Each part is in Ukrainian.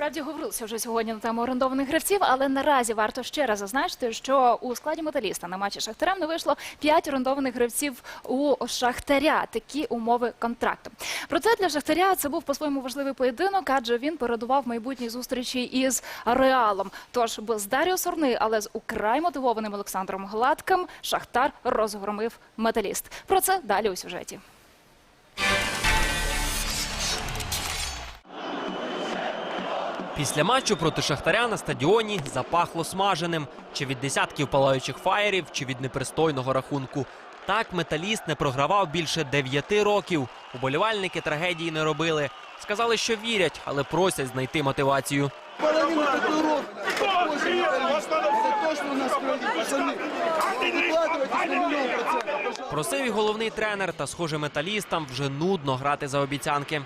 Справді говорилося вже сьогодні на тему орендованих гравців, але наразі варто ще раз зазначити, що у складі металіста на матчі Шахтарем не вийшло 5 орендованих гравців у Шахтаря. Такі умови контракту. Проте для Шахтаря це був по-своєму важливий поєдинок, адже він передував майбутній зустрічі із Реалом. Тож без Даріо Сорни, але з украй мотивованим Олександром Гладким Шахтар розгромив металіст. Про це далі у сюжеті. Після матчу проти Шахтаря на стадіоні запахло смаженим. Чи від десятків палаючих фаєрів, чи від непристойного рахунку. Так металіст не програвав більше дев'яти років. Уболівальники трагедії не робили. Сказали, що вірять, але просять знайти мотивацію. Половину татуировок. Позже металлист. Это то, что у нас крови, пацаны. Выкладывайтесь на миллион процентов. пожалуйста. Просив і головний тренер, та, схоже, металістам вже нудно грати за обіцянки.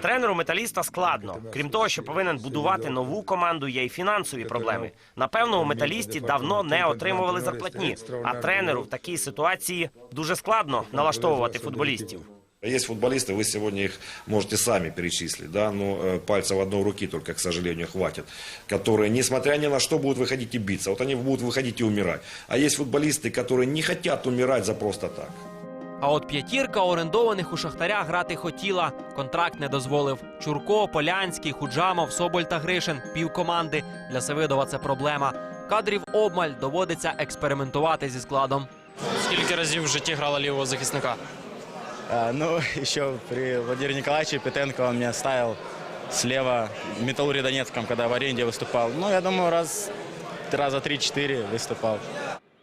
Тренеру металіста складно. Крім того, що повинен будувати нову команду, є й фінансові проблеми. Напевно, у металісті давно не отримували зарплатні. А тренеру в такій ситуації дуже складно налаштовувати футболістів. Есть футболисты, вы сегодня их можете сами перечислить, да, но э, пальцев одной руки только, к сожалению, хватит, которые, несмотря ни на что, будут выходить и биться. Вот они будут выходить и умирать. А есть футболисты, которые не хотят умирать за просто так. А от п'ятірка орендованих у Шахтаря грати хотіла. Контракт не дозволив. Чурко, Полянський, Худжамов, Соболь та Гришин півкоманди. Для Севидова це проблема. Кадрів обмаль доводиться експериментувати зі складом. Скільки разів в житті грала лівого захисника? А, ну, еще при Владимире Николаевиче Петенко он меня ставил слева в Металлуре Донецком, когда в аренде выступал. Ну, я думаю, раз, раза три-четыре выступал.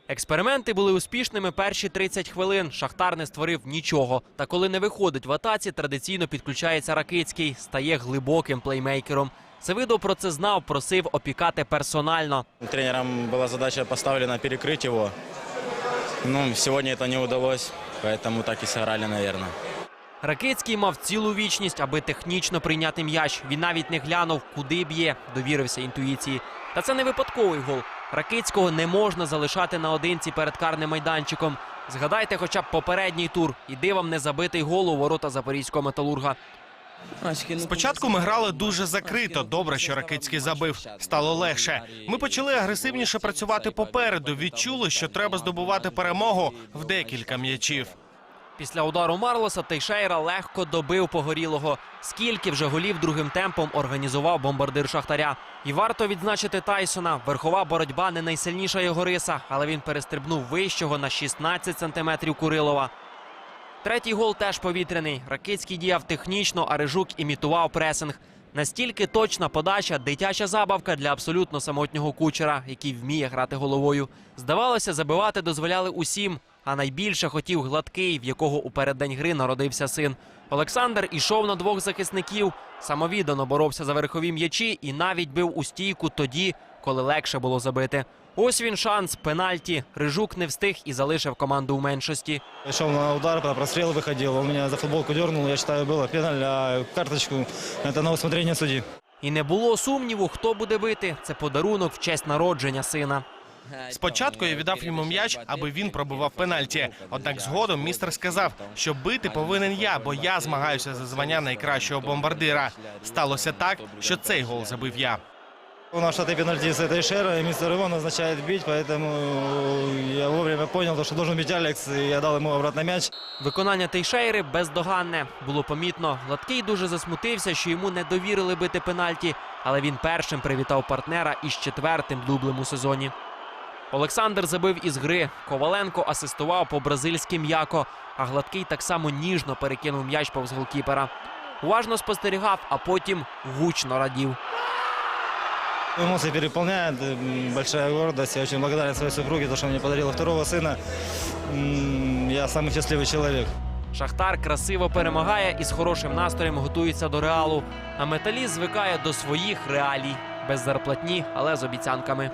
Експерименти були успішними перші 30 хвилин. Шахтар не створив нічого. Та коли не виходить в атаці, традиційно підключається Ракицький, стає глибоким плеймейкером. Севидов про це знав, просив опікати персонально. Тренером была задача поставлена перекрыть его. Ну, сегодня это не удалось, поэтому так и сыграли, наверное. Ракицький мав цілу вічність, аби технічно прийняти м'яч. Він навіть не глянув, куди б'є, довірився інтуїції. Та це не випадковий гол. Ракицького не можна залишати наодинці перед карним майданчиком. Згадайте хоча б попередній тур і дивом не забитий гол у ворота запорізького металурга. Спочатку ми грали дуже закрито. Добре, що Ракицький забив. Стало легше. Ми почали агресивніше працювати попереду. Відчули, що треба здобувати перемогу в декілька м'ячів. Після удару Марлоса Тейшейра легко добив погорілого. Скільки вже голів другим темпом організував бомбардир Шахтаря. І варто відзначити Тайсона. Верхова боротьба не найсильніша його риса, але він перестрибнув вищого на 16 сантиметрів Курилова. Третій гол теж повітряний. Ракицький діяв технічно, а Рижук імітував пресинг. Настільки точна подача, дитяча забавка для абсолютно самотнього кучера, який вміє грати головою. Здавалося, забивати дозволяли усім. А найбільше хотів гладкий, в якого у переддень гри народився син. Олександр ішов на двох захисників, самовіддано боровся за верхові м'ячі і навіть бив у стійку тоді, коли легше було забити. Ось він шанс, пенальті. Рижук не встиг і залишив команду у меншості. Я шел на удар, когда прострел выходил, он меня за футболку дернул, я считаю, было пеналь, а карточку это на усмотрение судьи. І не було сумніву, хто буде бити. Це подарунок в честь народження сина. Спочатку я віддав йому м'яч, аби він пробивав пенальті. Однак згодом містер сказав, що бити повинен я, бо я змагаюся за звання найкращого бомбардира. Сталося так, що цей гол забив я. У нас штаты пенальти с этой шера, и мистер Иван назначает бить, поэтому я вовремя понял, то, что должен бить Алекс, и я дал ему обратно мяч. Виконання Тейшейри бездоганне. Було помітно. Гладкий дуже засмутився, що йому не довірили бити пенальті, але він першим привітав партнера із четвертим дублем у сезоні. Олександр забив із гри. Коваленко асистував по-бразильськи м'яко, а гладкий так само ніжно перекинув м'яч повз голкіпера. Уважно спостерігав, а потім гучно радів. Эмоции переполняют, м, большая гордость. Я очень благодарен своей супруге, за что мне подарила второго сына. М, Я самый счастливый человек. Шахтар красиво перемагає і з хорошим настроєм готується до реалу. А металіст звикає до своїх реалій без зарплатні, але з обіцянками.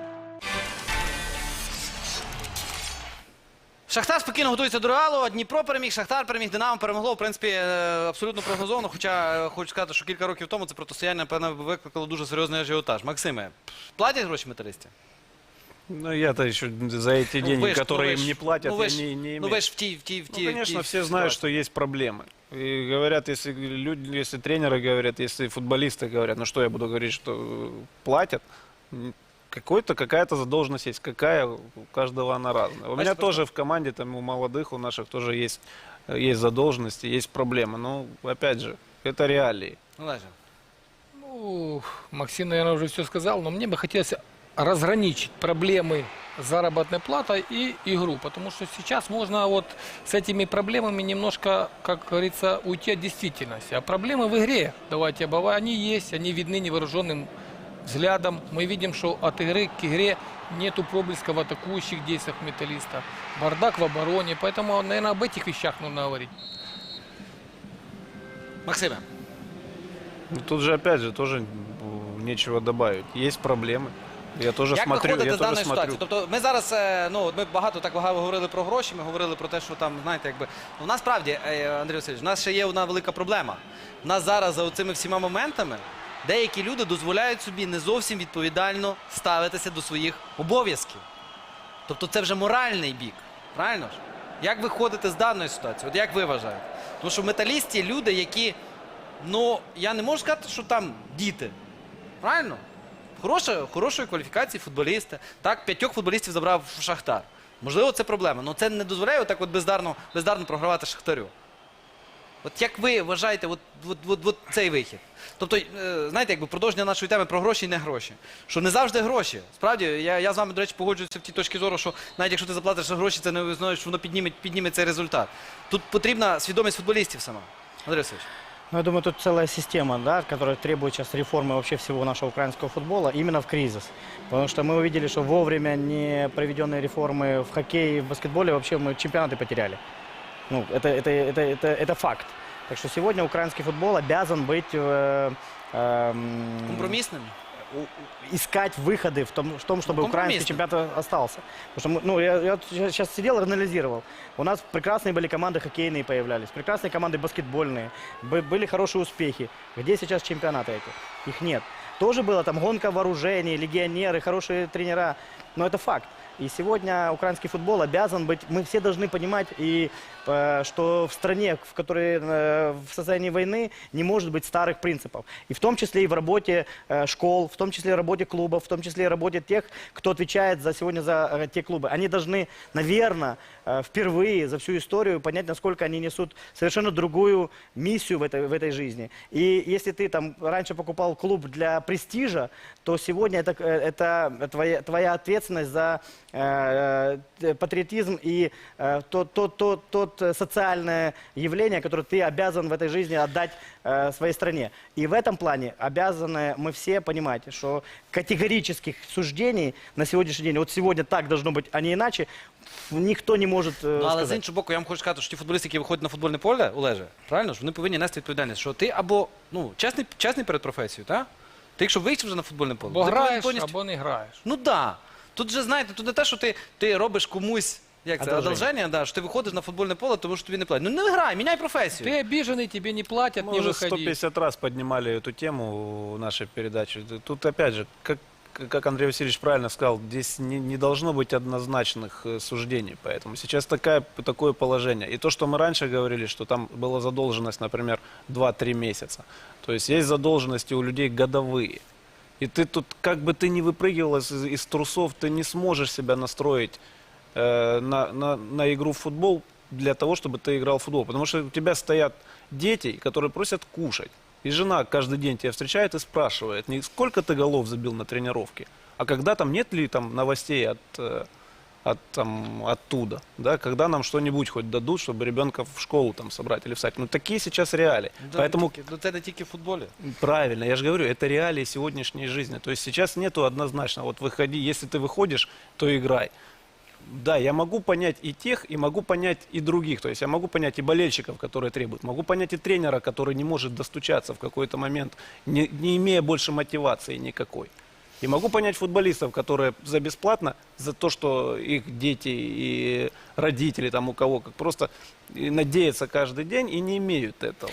Шахтар спокійно готується до реалу. Дніпро переміг, Шахтар переміг, Динамо перемогло. В принципі, е, абсолютно прогнозовано. Хоча е, хочу сказати, що кілька років тому це протистояння, напевно, викликало дуже серйозний ажіотаж. Максиме, платять гроші металісті? Ну, я-то еще за эти Ну, деньги, ви ж- ну, которые ви им ж- не платят, ну, ви я ж- не, не имею. Ну ви ж в тій, в тій, в тій. Ну, в конечно, тій все знают, ситуації. что есть проблемы. И говорят, если люди, если тренеры говорят, если футболисты говорят, ну что я буду говорить, что э, платят, М, какой-то, какая-то задолженность есть. Какая, у каждого она разная. У меня Значит, тоже в команде, там у молодых, у наших тоже есть, э, есть задолженности, есть проблемы. Но, опять же, это реалии. Олеже. Ну, Максим, наверное, уже все сказал, но мне бы хотелось разграничить проблемы заработной платы и игру, потому что сейчас можно вот с этими проблемами немножко, как говорится, уйти от действительности. А проблемы в игре, давайте обывай, они есть, они видны невооруженным взглядом. Мы видим, что от игры к игре нету проблеска в атакующих действиях металлиста, бардак в обороне, поэтому, наверное, об этих вещах нужно говорить. Максиме. Ну, Тут же, опять же, тоже м, нечего добавить. Есть проблемы. Я тоже Як смотрю, виходити я з тоже даної смотрю. ситуації? Тобто ми зараз, е, ну от ми багато так багато говорили про гроші, ми говорили про те, що там, знаєте, якби. Ну, насправді, е, Андрій Васильович, у нас ще є одна велика проблема. У нас зараз за цими всіма моментами деякі люди дозволяють собі не зовсім відповідально ставитися до своїх обов'язків. Тобто це вже моральний бік. Правильно ж? Як виходити з даної ситуації? От як ви вважаєте? Тому що металісті люди, які, ну, я не можу сказати, що там діти. Правильно? Хороша, хорошої кваліфікації футболісти. Так, п'ятьох футболістів забрав в Шахтар. Можливо, це проблема. але це не дозволяє отак от бездарно, бездарно програвати Шахтарю. От як ви вважаєте от, от, от, от цей вихід? Тобто, е, знаєте, якби продовження нашої теми про гроші і не гроші. Що не завжди гроші. Справді, я, я з вами, до речі, погоджуюся в тій точці зору, що навіть якщо ти заплатиш гроші, це не знаєш, що воно підніме, підніме цей результат. Тут потрібна свідомість футболістів сама. Андрій Васильович. Ну, я думаю, тут целая система, да, которая требует сейчас реформы вообще всего нашего украинского футбола именно в кризис. Потому что мы увидели, что вовремя не проведенные реформы в хоккее и в баскетболе вообще мы чемпионаты потеряли. Ну, это, это, это, это, это факт. Так что сегодня украинский футбол обязан быть... э, Компромісним? у- искать выходы в том, в том чтобы Ну, украинский чемпионат остался. Потому что, ну, я, я сейчас сидел и анализировал. У нас прекрасные были команды хоккейные появлялись, прекрасные команды баскетбольные, бы- были хорошие успехи. Где сейчас чемпионаты эти? Их нет. Тоже была там гонка вооружений, легионеры, хорошие тренера. Но это факт. И сегодня украинский футбол обязан быть, мы все должны понимать, и, э, что в стране, в которой э, в состоянии войны, не может быть старых принципов. И в том числе и в работе э, школ, в том числе и в работе клубов, в том числе и в работе тех, кто отвечает за сегодня за э, те клубы. Они должны, наверное, э, впервые за всю историю понять, насколько они несут совершенно другую миссию в этой, в этой жизни. И если ты там раньше покупал клуб для престижа, то сегодня это, э, это твоя, твоя ответственность за э, э, патриотизм и э, тот, тот, тот, тот э, социальное явление, которое ты обязан в этой жизни отдать э, своей стране. И в этом плане обязаны мы все понимать, что категорических суждений на сегодняшний день, вот сегодня так должно быть, а не иначе, никто не может э, Ну, але з сказать. іншого боку, я вам хочу сказати, що ті футболісти, які виходять на футбольне поле, Олеже, правильно ж, вони повинні нести відповідальність, що ти або ну, чесний, чесний перед професією, так? Ти якщо вийшов вже на футбольне поле, Бо ти повинен граєш повністю- або не граєш. Ну так. Да. Тут же, знаєте, тут не те, що ти, ти робиш комусь. Як це? Одолження. Одолження, да, що ти виходиш на футбольне поле, тому що тобі не платять. Ну не грай, міняй професію. Ты обиженный, тебе не платят, Мы не уже выходи. 150 раз поднимали эту тему в нашей передаче. Тут опять же, как, как Андрей Васильевич правильно сказал, здесь не, не должно быть однозначных э, суждений. Поэтому сейчас такая, такое положение. И то, что мы раньше говорили, что там была задолженность, например, 2-3 месяца. То есть есть задолженности у людей годовые. И ты тут, как бы ты ни выпрыгивал из, из трусов, ты не сможешь себя настроить э, на, на, на игру в футбол для того, чтобы ты играл в футбол. Потому что у тебя стоят дети, которые просят кушать. И жена каждый день тебя встречает и спрашивает, не сколько ты голов забил на тренировке, а когда там нет ли там новостей от, э, от там, оттуда, да, когда нам что-нибудь хоть дадут, чтобы ребенка в школу там собрать или в садик. Ну такие сейчас реалии. Да, Поэтому тільки- ну, це не тільки в футболі. Правильно, я же говорю, это реалии сегодняшней жизни. То есть сейчас нету однозначно, вот выходи, если ты выходишь, то играй. Да, я могу понять и тех, и могу понять и других. То есть я могу понять и болельщиков, которые требуют. Могу понять и тренера, который не может достучаться в какой-то момент, не, не имея больше мотивации никакой. И могу понять футболистов, которые за бесплатно, за то, что их дети и родители, там у кого как просто и надеются каждый день и не имеют этого.